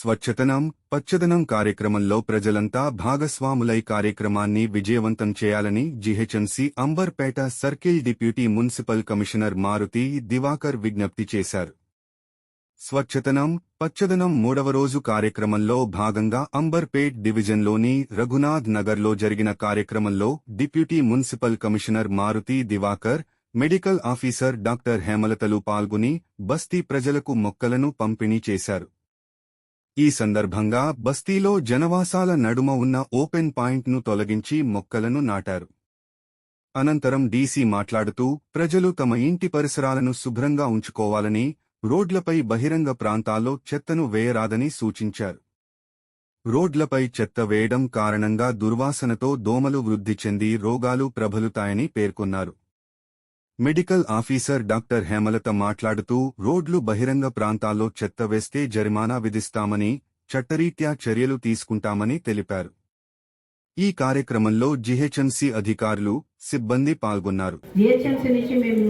స్వచ్ఛతనం పచ్చదనం కార్యక్రమంలో ప్రజలంతా భాగస్వాములై కార్యక్రమాన్ని విజయవంతం చేయాలని GHMC Amberpet circle deputy municipal commissioner Maruthi Divakar విజ్ఞప్తి చేశారు. స్వచ్ఛతనం పచ్చదనం మూడవ రోజు కార్యక్రమంలో భాగంగా అంబర్పేట్ డివిజన్లోని రఘునాథ్ నగర్లో జరిగిన కార్యక్రమంలో deputy municipal commissioner Maruthi Divakar medical officer doctor హేమలతలు పాల్గొని బస్తీ ప్రజలకు మొక్కలను పంపిణీ చేశారు. ఈ సందర్భంగా బస్తీలో జనవాసాల నడుమ ఉన్న ఓపెన్ పాయింట్ను తొలగించి మొక్కలను నాటారు. అనంతరం డీసీ మాట్లాడుతూ ప్రజలు తమ ఇంటి పరిసరాలను శుభ్రంగా ఉంచుకోవాలని రోడ్లపై బహిరంగ ప్రాంతాల్లో చెత్తను వేయరాదని సూచించారు. రోడ్లపై చెత్త వేయడం కారణంగా దుర్వాసనతో దోమలు వృద్ధి చెంది రోగాలు ప్రబలుతాయని పేర్కొన్నారు. మెడికల్ ఆఫీసర్ డాక్టర్ హేమలత మాట్లాడుతూ రోడ్లు బహిరంగ ప్రాంతాల్లో చెత్త వేస్తే జరిమానా విధిస్తామని చట్టరీత్యా చర్యలు తీసుకుంటామని తెలిపారు. ఈ కార్యక్రమంలో జిహెచ్ఎంసీ అధికారులు సిబ్బంది పాల్గొన్నారు. జిహెచ్ఎంసీ నుంచి మేము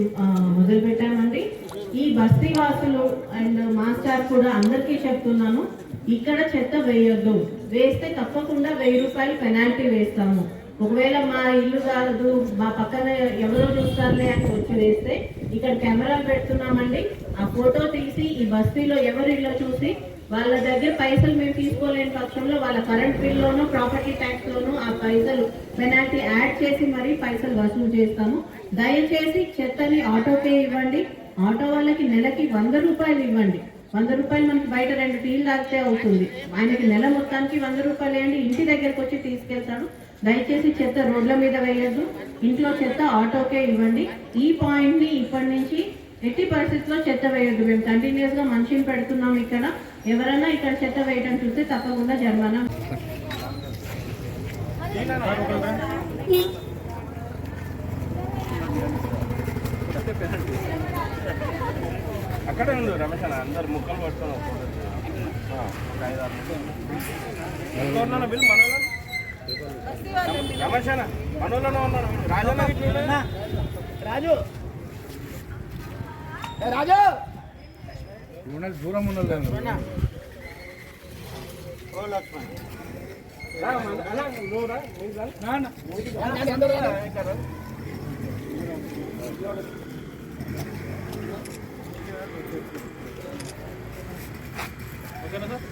మొదలు పెట్టామండి ఈ బస్తీ వాసులు అండ్ మా కూడా అందరికీ చెప్తున్నాను ఇక్కడ చెత్త వేయొద్దు. వేస్తే తప్పకుండా వెయ్యి రూపాయలు పెనాల్టీ వేస్తాము. ఒకవేళ మా ఇల్లు కాదు మా పక్కన ఎవరో చూస్తారులే అని వచ్చి వేస్తే ఇక్కడ కెమెరాలు పెడుతున్నామండి. ఆ ఫోటో తీసి ఈ బస్తీలో ఎవరు ఇల్లు చూసి వాళ్ళ దగ్గర పైసలు మేము తీసుకోలేని పక్షంలో వాళ్ళ కరెంట్ బిల్లోనూ ప్రాపర్టీ ట్యాక్స్లోనూ ఆ పైసలు పెనాల్టీ యాడ్ చేసి మరీ పైసలు వసూలు చేస్తాము. దయచేసి చెత్తని ఆటోకే ఇవ్వండి. ఆటో వాళ్ళకి నెలకి వంద రూపాయలు ఇవ్వండి. వంద రూపాయలు మనకి బయట రెండు టీలు తాగితే అవుతుంది. ఆయనకి నెల మొత్తానికి వంద రూపాయలు వేయండి. ఇంటి దగ్గరకు వచ్చి తీసుకెళ్తాడు దయచేసి చెత్త రోడ్ల మీద వేయద్దు. ఇంట్లో చెత్త ఆటోకే ఇవ్వండి. ఈ పాయింట్ని ఇప్పటి నుంచి ఎట్టి పరిస్థితుల్లో చెత్త వేయద్దు. మేము కంటిన్యూస్గా మనిషిని పెడుతున్నాం ఇక్కడ. ఎవరైనా ఇక్కడ చెత్త వేయడం చూస్తే తప్పకుండా జరిమానా. అక్కడ ఉండు రమేష్ అన్న అందరు ముక్కలు పట్టుకొని ఒక ఒక ఐదు ఆరు ముక్కలు. ఎవరినన్నా పిలు రాజు ఏ రాజు. దూరం ఉన్నది. ఓకేనా సార్?